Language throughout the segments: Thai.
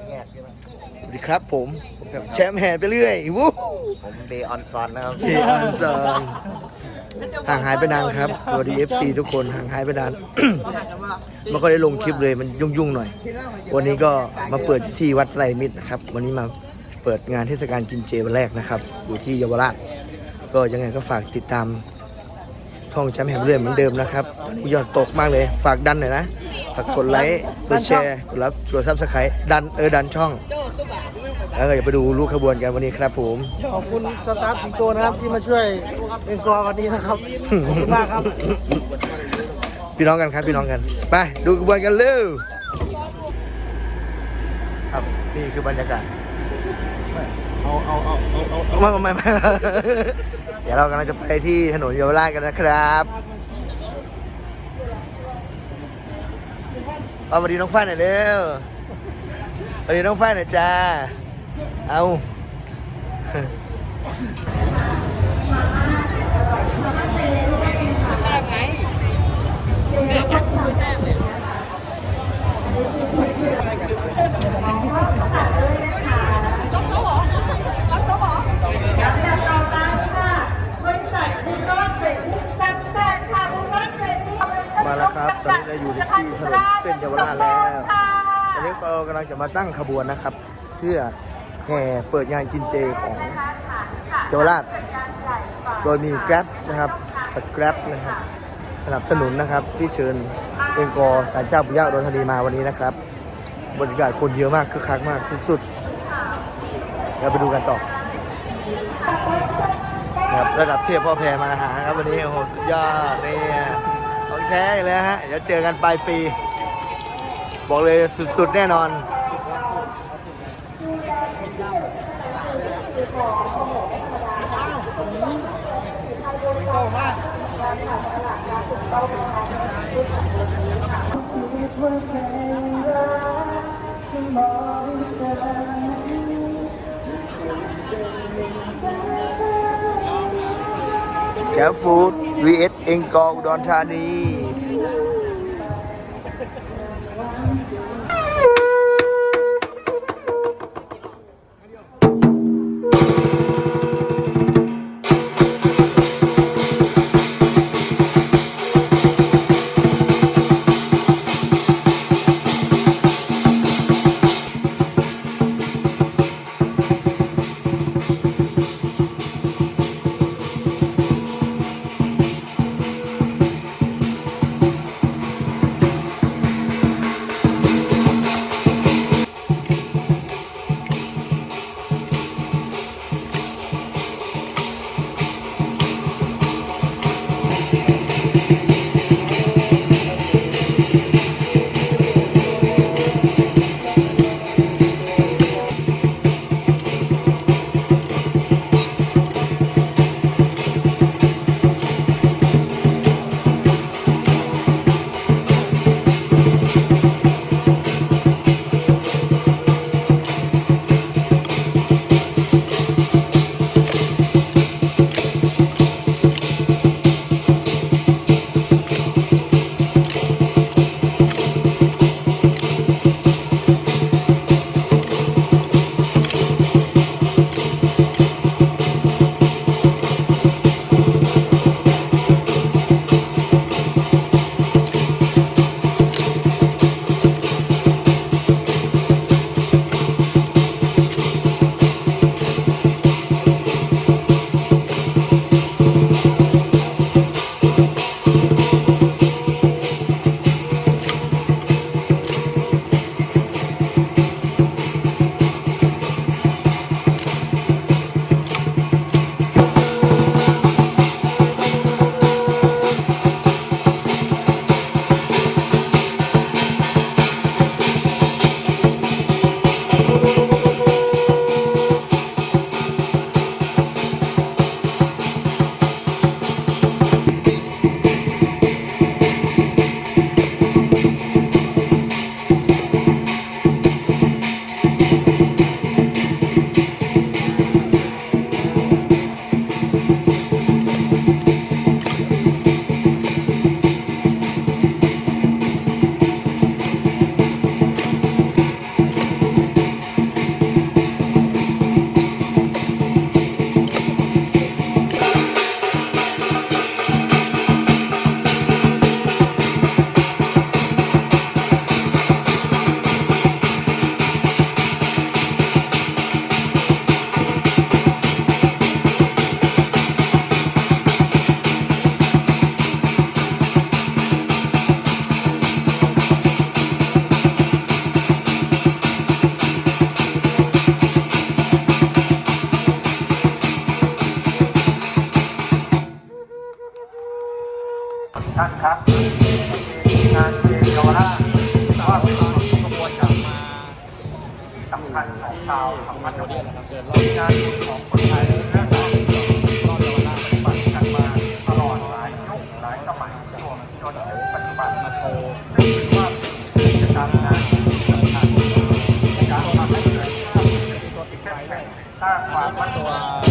กแยกใช่ไหมสวัสดีครับผมผมกับแชมป์แห่ไปเรื่อยวู้ผมเบออนซอนนะครับเฮอันซอนห่างหายไปนานครับสวัสดี FC ทุกคนห่างหายไปนานไม่ค่อยได้ลงคลิปเลยมันยุ่งๆหน่อย วันนี้ก็มาเปิดที่วัดไรมิตรนะครับ วันนี้มาเปิดงานเทศกาลกินเจวันแรกนะครับ อยู่ที่เยาวราช ก็ยังไงก็ฝากติดตามช่องแชมป์แห่งเรื่อยเหมือนเดิมนะครับ ตอนนี้ยอดตกมากเลย ฝากดันหน่อยนะ ฝากกดไลค์ กดแชร์ กดรับกดซับสไครต์ดันเออดันช่อง แล้วก็อย่าไปดูรูปขบวนกันวันนี้ครับผม ขอบคุณสตาฟสิงโตนะครับที่มาช่วยเป็นกอวันนี้นะครับ ขอบคุณมากครับ พี่น้องกันครับพี่น้องกัน ไปดูขบวนกันเร็วครับนี่คือบรรยากาศ เอาเอาเอาเอาเอาไม่ไม่ไม่ไม่เดี๋ยวเรากำลังจะไปที่ถนนเยาวราชกันนะครับ เอาสวัสดีน้องฝ้ายหน่อยเร็วสวัสดีน้องฝ้ายหน่อยจ้า เอามาแล้วครับ ตอนนี้เราอยู่ที่ถนนเส้นเยาวราชแล้ว ตอนนี้เรากำลังจะ มาตั้งขบวนนะครับ เพื่อแห่เปิดงานกินเจของเยาวราช โดยมี Grab นะครับสแกร็บนะครับสนับสนุนนะครับที่เชิญเองกอสารเจ้าปุยะอุดรธานีมาวันนี้นะครับ บรรยากาศคนเยอะมากคึกคักมากสุดๆเราไปดูกันต่อครับระดับเทียบพ่อแพรมาหาครับวันนี้โอ้โหสุดยอดนี่ยของแท้อีกแล้วฮะเดี๋ยวเจอกันปลายปี บอกเลยสุดๆแน่นอน โตมากแกฟูด vs เองกออุดรธานี นจนถึงปัจจุบันมาโชว์ว่ากิจกรรมงานที่สำคัญในการทำให้เกิดภาพตัวติดแข็งสร้างความมั่น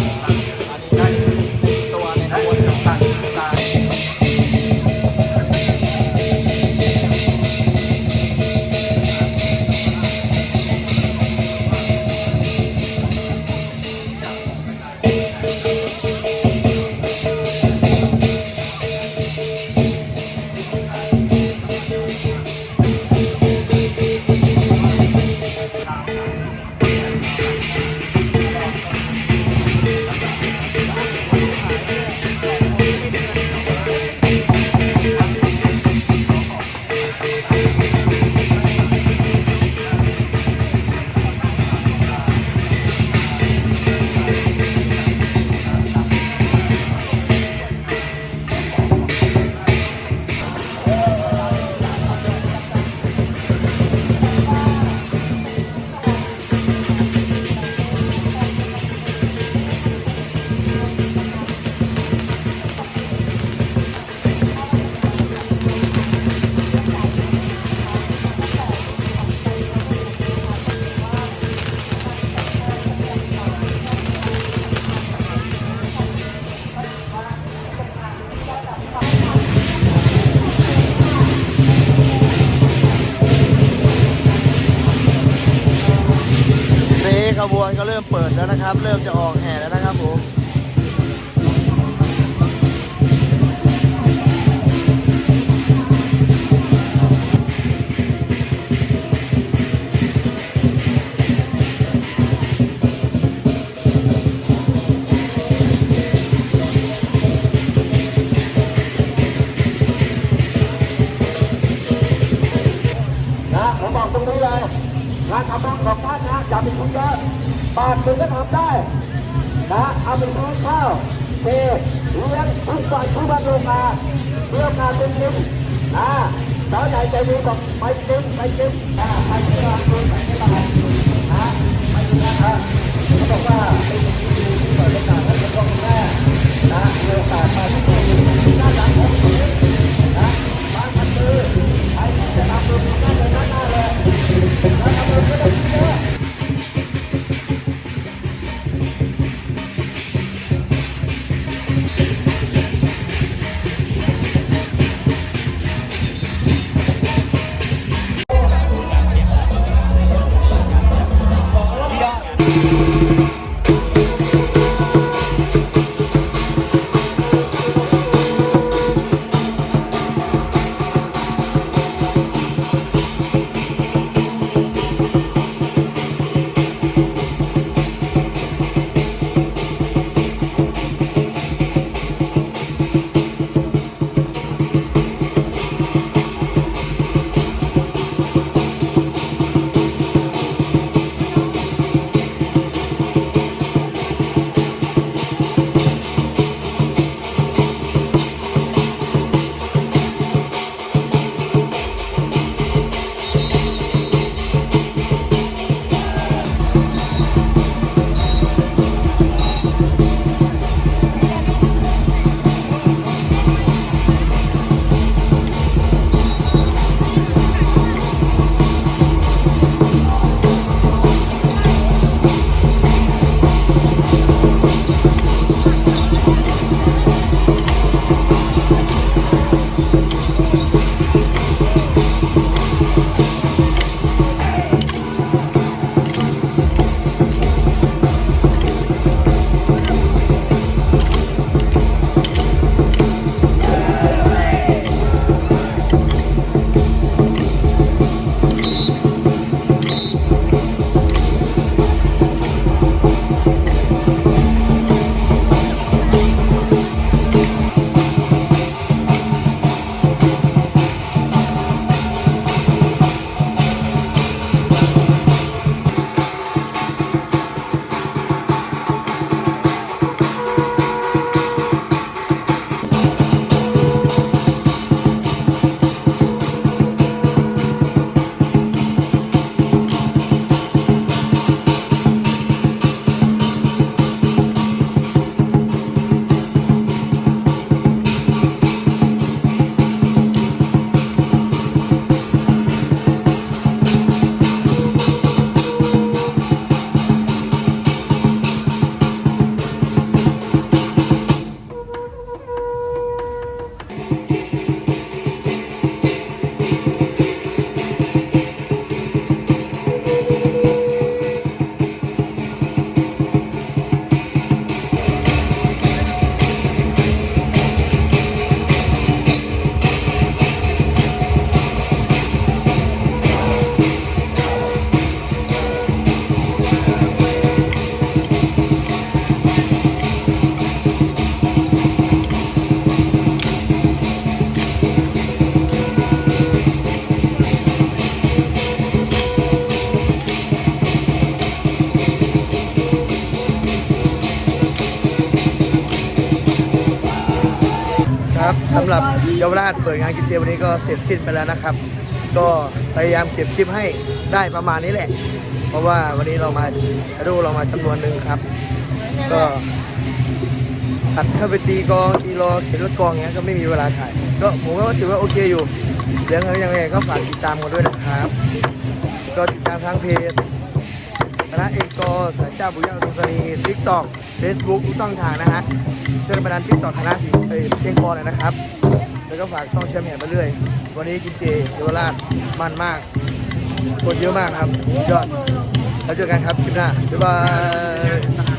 ขบวนก็เริ่มเปิดแล้วนะครับ เริ่มจะออกแห่แล้วนะครับผม งานทำบุญของท่านนะอย่าเป็นทุนเยอะบาทหนึ่งก็ทำได้นะเอาไปซื้อข้าวเทเลี้ยงทุกวันทุกวันโรงงานเพื่อการเป็นจริงนะสาวใหญ่ใจดีบอกไปจริงไปจริงนะไปที่ร้านคุณไปที่ร้านนะไปที่ร้านนะเขาบอกว่าเป็นสิ่งที่ดีที่เปิดโอกาสให้กับพ่อแม่นะมีโอกาสมาที่ สำหรับเยาวราชเปิดงานกิจเจวันนี้ก็เสร็จสิ้นไปแล้วนะครับ ก็พยายามเก็บคลิปให้ได้ประมาณนี้แหละ เพราะว่าวันนี้เรามาชาดูเรามาจำนวนหนึ่งครับ ก็ตัดเข้าไปตีกองตีรอเข็นรถกองเงี้ยก็ไม่มีเวลาถ่าย ก็ผมก็ถือว่าโอเคอยู่เรื่องอะไรยังไงก็ฝากติดตามกันด้วยนะครับ ก็ติดตามทางเพจคณะเอกกสายเจ้าบุญยังตุงกรีทิกตอก เฟซบุ๊กทุกช่องทางนะฮะช่วยกันปรดานทิกต่อคณะสิเอ้ยเพียงพอเลยนะครับ แล้วก็ฝากช่องเชียร์แห่มาเรื่อยวันนี้กินเจเยาวราชมันมากคนเยอะมากครับยอดแล้วเจอกันครับคลิปหน้าบ๊ายบาย